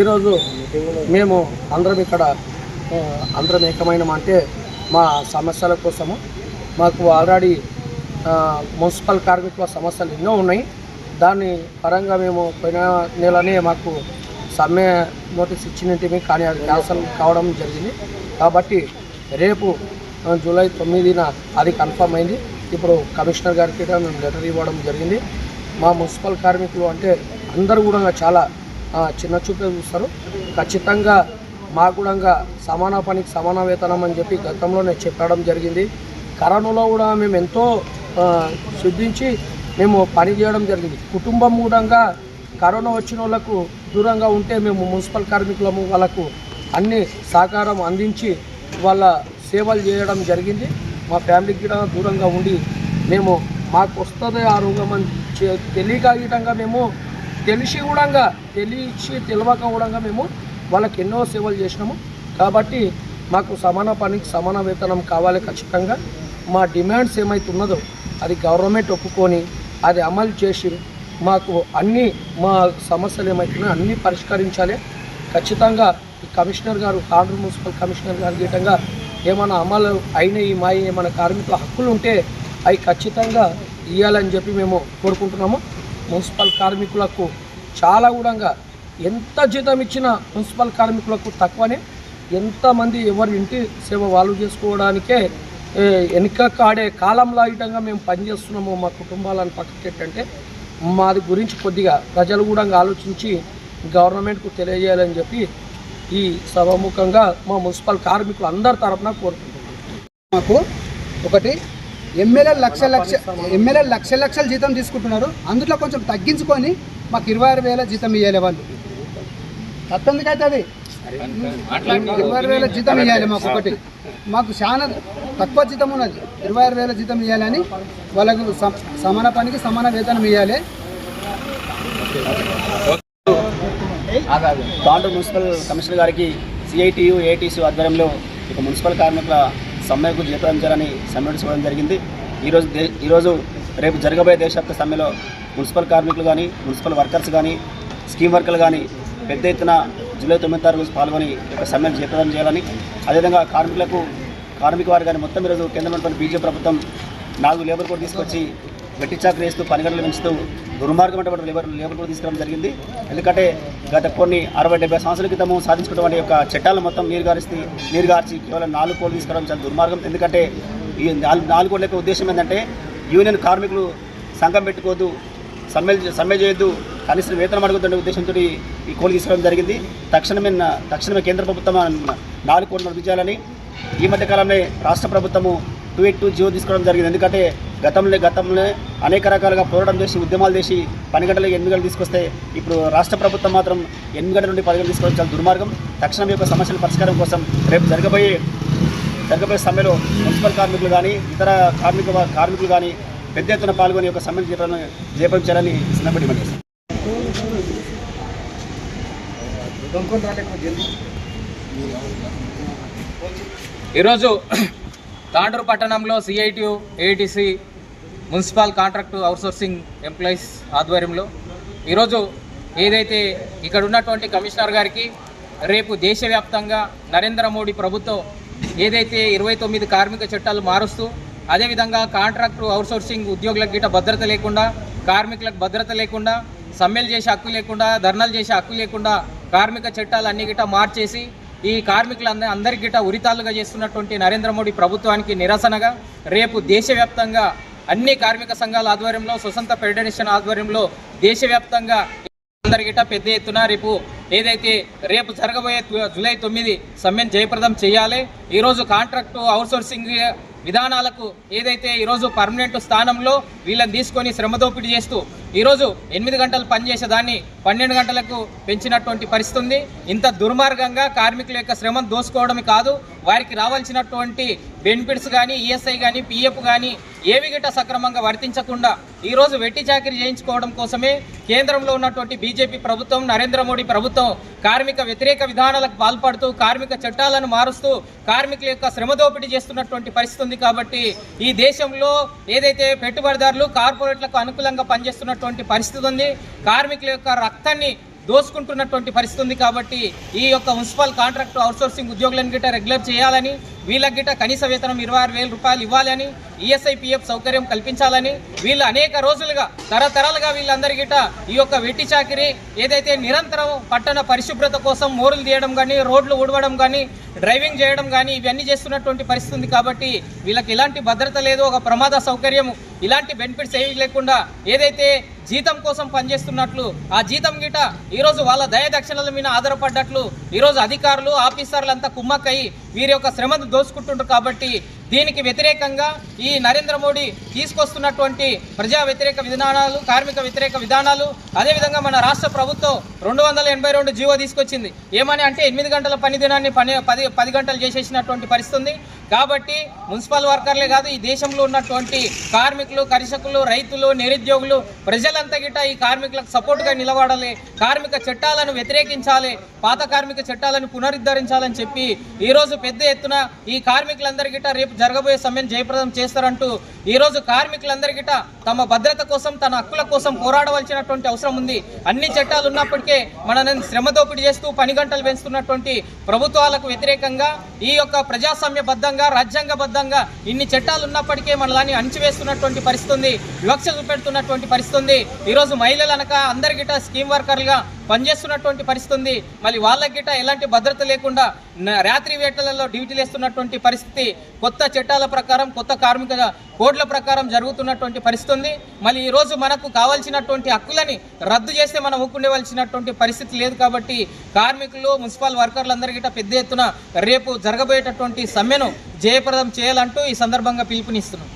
ఈరోజు మేము అందరం ఇక్కడ అందరం ఏకమైన అంటే మా సమస్యల కోసము మాకు ఆల్రెడీ మున్సిపల్ కార్మికుల సమస్యలు ఎన్నో ఉన్నాయి. దాని పరంగా మేము పోయిన నెలనే మాకు సమ్మె నోటీస్ ఇచ్చినట్టు కానీ అది క్యాన్సల్ కావడం జరిగింది. కాబట్టి రేపు జూలై తొమ్మిదిన అది కన్ఫర్మ్ అయింది. ఇప్పుడు కమిషనర్ గారికి మేము లెటర్ ఇవ్వడం జరిగింది. మా మున్సిపల్ కార్మికులు అంటే అందరూ కూడా చాలా చిన్న చూపే చూస్తారు. ఖచ్చితంగా మా కూడా సమాన పనికి సమాన వేతనం అని చెప్పి గతంలోనే చెప్పడం జరిగింది. కరోనాలో కూడా మేము ఎంతో శుద్ధించి మేము పని చేయడం జరిగింది. కుటుంబం కూడా కరోనా వచ్చిన వాళ్ళకు దూరంగా ఉంటే మేము మున్సిపల్ కార్మికులము వాళ్ళకు అన్ని సహకారం అందించి వాళ్ళ సేవలు చేయడం జరిగింది. మా ఫ్యామిలీకి కూడా దూరంగా ఉండి మేము మాకు వస్తుంది ఆ రోగం అని తెలియగలిగటంగా తెలియక మేము తెలిసి కూడా తెలిసి తెలియక కూడా మేము వాళ్ళకి ఎన్నో సేవలు చేసినాము. కాబట్టి మాకు సమాన పనికి సమాన వేతనం కావాలి ఖచ్చితంగా. మా డిమాండ్స్ ఏమైతున్నదో అది గవర్నమెంట్ ఒప్పుకొని అది అమలు చేసి మాకు అన్ని మా సమస్యలు ఏమైతున్నాయో అన్నీ పరిష్కరించాలి. ఖచ్చితంగా కమిషనర్ గారు కాండ్రు మున్సిపల్ కమిషనర్ గారు గీటంగా ఏమైనా అమలు అయినాయి మా ఏమైనా కార్మికుల హక్కులు ఉంటే అవి ఖచ్చితంగా ఇవ్వాలని చెప్పి మేము కోరుకుంటున్నాము. మున్సిపల్ కార్మికులకు చాలా కూడా ఎంత జీతం ఇచ్చినా మున్సిపల్ కార్మికులకు తక్కువనే. ఎంతమంది ఎవరి ఇంటి సేవ వాళ్ళు చేసుకోవడానికే వెనుక కాడే కాలంలో ఇటంగా మేము పనిచేస్తున్నాము మా కుటుంబాలను పక్కకెట్టంటే మాది గురించి కొద్దిగా ప్రజలు కూడా ఆలోచించి గవర్నమెంట్కు తెలియజేయాలని చెప్పి ఈ సభాముఖంగా మా మున్సిపల్ కార్మికులు అందరి తరఫున కోరుకుంటున్నాం. మాకు ఒకటి ఎమ్మెల్యే లక్ష లక్ష ఎమ్మెల్యే లక్ష లక్షల జీతం తీసుకుంటున్నారు. అందులో కొంచెం తగ్గించుకొని మాకు ఇరవై ఆరు వేల జీతం ఇవ్వాలి వాళ్ళు. తప్పెందుకైతే అది. ఇరవై ఆరు వేల జీతం ఇవ్వాలి మాకు ఒకటి. మాకు చాలా తక్కువ జీతం ఉన్నది. ఇరవై ఆరు వేల జీతం ఇవ్వాలని వాళ్ళకు సమాన పనికి సమాన వేతనం ఇవ్వాలి తాండూరు మున్సిపల్ కమిషనర్ గారికి సిఐటియు ఏటీసీ ఆధ్వర్యంలో ఇక మున్సిపల్ కార్మికుల సమ్మెకు జీతాంచాలని సమ్మె చూడడం జరిగింది. ఈరోజు దే ఈరోజు రేపు జరగబోయే దేశవ్యాప్త సమ్మెలో మున్సిపల్ కార్మికులు కానీ మున్సిపల్ వర్కర్స్ కానీ స్కీమ్ వర్కర్లు కానీ పెద్ద ఎత్తున జూలై తొమ్మిది తారీఖు పాల్గొని ఒక యొక్క సమ్మెను జీతం చేయాలని అదేవిధంగా కార్మికులకు కార్మిక వారు కానీ మొత్తం ఈరోజు కేంద్రంలో బీజేపీ ప్రభుత్వం నాలుగు లేబర్ కోడ్ తీసుకొచ్చి వెట్టి వేస్తూ పని పెంచుతూ దుర్మార్గమైనటువంటి లేబర్ లేబర్ కూడా తీసుకురావడం జరిగింది. ఎందుకంటే గత కొన్ని అరవై డెబ్బై సంవత్సరాల క్రితము సాధించుకున్నటువంటి యొక్క చట్టాలను మొత్తం నీరు గారిస్తే నీరు గార్చి కేవలం నాలుగు కోళ్ళు తీసుకురావడం చాలా దుర్మార్గం. ఎందుకంటే ఈ నాలుగు నాలుగు కోళ్ళ యొక్క ఉద్దేశం ఏంటంటే యూనియన్ కార్మికులు సంఘం పెట్టుకోవద్దు సమ్మె సమ్మె చేయొద్దు కనీసం వేతనం అడుగుతున్న ఉద్దేశంతో ఈ కోలు తీసుకురావడం జరిగింది. తక్షణమే తక్షణమే కేంద్ర ప్రభుత్వం నాలుగు కోట్లు నడిపించాలని ఈ మధ్య కాలంలో రాష్ట్ర ప్రభుత్వము టూ ఎయిట్ టూ జీవో తీసుకోవడం జరిగింది. ఎందుకంటే గతంలో గతంలో అనేక రకాలుగా పోరాటం చేసి ఉద్యమాలు చేసి పని గంటలకు ఎనిమిది గంటలు తీసుకొస్తే ఇప్పుడు రాష్ట్ర ప్రభుత్వం మాత్రం ఎనిమిది గంటల నుండి పది గంటలు తీసుకోవడం చాలా దుర్మార్గం. తక్షణం యొక్క సమస్యల పరిష్కారం కోసం రేపు జరగబోయే జరగబోయే సమ్మెలో మున్సిపల్ కార్మికులు కానీ ఇతర కార్మిక కార్మికులు కానీ పెద్ద ఎత్తున పాల్గొని యొక్క సమ్మెను చేపట్టించాలని చిన్నప్పటి డిమాండ్ చేస్తాం ఈరోజు తాండూరు పట్టణంలో CITU AITC municipal contract outsourcing employees ఆధ్వర్యంలో ఈరోజు ఏదైతే ఇక్కడ ఉన్నటువంటి కమిషనర్ గారికి రేపు దేశవ్యాప్తంగా నరేంద్ర మోడీ ప్రభుత్వం ఏదైతే ఇరవై తొమ్మిది కార్మిక చట్టాలు మారుస్తూ అదేవిధంగా కాంట్రాక్టు అవుట్సోర్సింగ్ ఉద్యోగులకు గిట భద్రత లేకుండా కార్మికులకు భద్రత లేకుండా సమ్మెలు చేసే హక్కు లేకుండా ధర్నాలు చేసే హక్కు లేకుండా కార్మిక చట్టాలు అన్ని గిట మార్చేసి ఈ కార్మికులందరి అందరి గిట ఉరితాలుగా చేస్తున్నటువంటి నరేంద్ర మోడీ ప్రభుత్వానికి నిరసనగా రేపు దేశవ్యాప్తంగా అన్ని కార్మిక సంఘాల ఆధ్వర్యంలో స్వతంత్ర ఫెడరేషన్ ఆధ్వర్యంలో దేశవ్యాప్తంగా అందరికిట పెద్ద ఎత్తున రేపు ఏదైతే రేపు జరగబోయే జూలై తొమ్మిది సమ్మెను జయప్రదం చేయాలి. ఈరోజు కాంట్రాక్టు అవుట్సోర్సింగ్ విధానాలకు ఏదైతే ఈరోజు పర్మనెంట్ స్థానంలో వీళ్ళని తీసుకొని శ్రమ దోపిడీ చేస్తూ ఈరోజు ఎనిమిది గంటలు పనిచేసే దాన్ని పన్నెండు గంటలకు పెంచినటువంటి పరిస్థితి ఉంది. ఇంత దుర్మార్గంగా కార్మికుల యొక్క శ్రమను దోసుకోవడమే కాదు వారికి రావాల్సినటువంటి బెనిఫిట్స్ కానీ ఈఎస్ఐ కానీ పిఎఫ్ కానీ ఏవి గిట్ట సక్రమంగా వర్తించకుండా ఈరోజు వెట్టి చాకరీ చేయించుకోవడం కోసమే కేంద్రంలో ఉన్నటువంటి బీజేపీ ప్రభుత్వం నరేంద్ర మోడీ ప్రభుత్వం కార్మిక వ్యతిరేక విధానాలకు పాల్పడుతూ కార్మిక చట్టాలను మారుస్తూ కార్మికుల యొక్క శ్రమ దోపిడీ చేస్తున్నటువంటి పరిస్థితి ఉంది కాబట్టి ఈ దేశంలో ఏదైతే పెట్టుబడిదారులు కార్పొరేట్లకు అనుకూలంగా పనిచేస్తున్నటువంటి పరిస్థితి ఉంది కార్మికుల యొక్క రక్తాన్ని దోసుకుంటున్నటువంటి పరిస్థితి ఉంది కాబట్టి ఈ యొక్క మున్సిపల్ కాంట్రాక్ట్ అవుట్సోర్సింగ్ ఉద్యోగులను గిట్ట రెగ్యులర్ చేయాలని వీళ్ళకి గిట్ట కనీస వేతనం ఇరవై ఆరు వేల రూపాయలు ఇవ్వాలని ఈఎస్ఐపిఎఫ్ సౌకర్యం కల్పించాలని వీళ్ళు అనేక రోజులుగా తరతరాలుగా వీళ్ళందరి గిట ఈ యొక్క వెట్టి చాకిరి ఏదైతే నిరంతరం పట్టణ పరిశుభ్రత కోసం మోరులు తీయడం కానీ రోడ్లు ఊడవడం కానీ డ్రైవింగ్ చేయడం కానీ ఇవన్నీ చేస్తున్నటువంటి పరిస్థితి ఉంది కాబట్టి వీళ్ళకి ఇలాంటి భద్రత లేదు ఒక ప్రమాద సౌకర్యం ఇలాంటి బెనిఫిట్స్ ఏవి లేకుండా ఏదైతే జీతం కోసం పనిచేస్తున్నట్లు ఆ జీతం గిట ఈరోజు వాళ్ళ దయదక్షిణల మీద ఆధారపడ్డట్లు ఈరోజు అధికారులు ఆఫీసర్లు అంతా కుమ్మక్కయి వీరి యొక్క శ్రమను దోచుకుంటుండ్రు కాబట్టి దీనికి వ్యతిరేకంగా ఈ నరేంద్ర మోడీ తీసుకొస్తున్నటువంటి ప్రజా వ్యతిరేక విధానాలు కార్మిక వ్యతిరేక విధానాలు అదేవిధంగా మన రాష్ట్ర ప్రభుత్వం రెండు వందల ఎనభై రెండు జీవో తీసుకొచ్చింది. ఏమని అంటే ఎనిమిది గంటల పని దినాన్ని పని పది పది గంటలు చేసేసినటువంటి పరిస్థితి ఉంది కాబట్టి మున్సిపల్ వర్కర్లే కాదు ఈ దేశంలో ఉన్నటువంటి కార్మికులు కర్షకులు రైతులు నిరుద్యోగులు ప్రజలంతా గిట్ట ఈ కార్మికులకు సపోర్ట్గా నిలబడాలి. కార్మిక చట్టాలను వ్యతిరేకించాలి. పాత కార్మిక చట్టాలను పునరుద్ధరించాలని చెప్పి ఈరోజు పెద్ద ఎత్తున ఈ కార్మికులందరి గిట్ట రేపు జరగబోయే సమ్మెను జయప్రదం చేస్తారంటూ ఈరోజు కార్మికులందరి గిట్ట తమ భద్రత కోసం తన హక్కుల కోసం పోరాడవలసినటువంటి అవసరం ఉంది. అన్ని చట్టాలు ఉన్నప్పటికీ మనల్ని శ్రమ దోపిడీ చేస్తూ పని గంటలు పెంచుతున్నటువంటి ప్రభుత్వాలకు వ్యతిరేకంగా ఈ యొక్క ప్రజాస్వామ్యబద్ధంగా రాజ్యాంగబద్ధంగా ఇన్ని చట్టాలు ఉన్నప్పటికీ మనల్ని అణిచివేస్తున్నటువంటి పరిస్థితి ఉంది. వివక్ష చూపెడుతున్నటువంటి పరిస్థితి ఉంది. ఈరోజు మహిళలు అనక అందరి స్కీమ్ వర్కర్లుగా పనిచేస్తున్నటువంటి పరిస్థితి ఉంది. మళ్ళీ వాళ్ళకి గిట్ట ఎలాంటి భద్రత లేకుండా రాత్రి వేటలలో డ్యూటీలు వేస్తున్నటువంటి పరిస్థితి కొత్త చట్టాల ప్రకారం కొత్త కార్మిక కోడ్ల ప్రకారం జరుగుతున్నటువంటి పరిస్థితి ఉంది. మళ్ళీ ఈరోజు మనకు కావాల్సినటువంటి హక్కులని రద్దు చేస్తే మనం ఊకుండవలసినటువంటి పరిస్థితి లేదు కాబట్టి కార్మికులు మున్సిపల్ వర్కర్లందరి గిట్ట పెద్ద ఎత్తున రేపు జరగబోయేటటువంటి సమ్మెను జయప్రదం చేయాలంటూ ఈ సందర్భంగా పిలుపునిస్తున్నాం.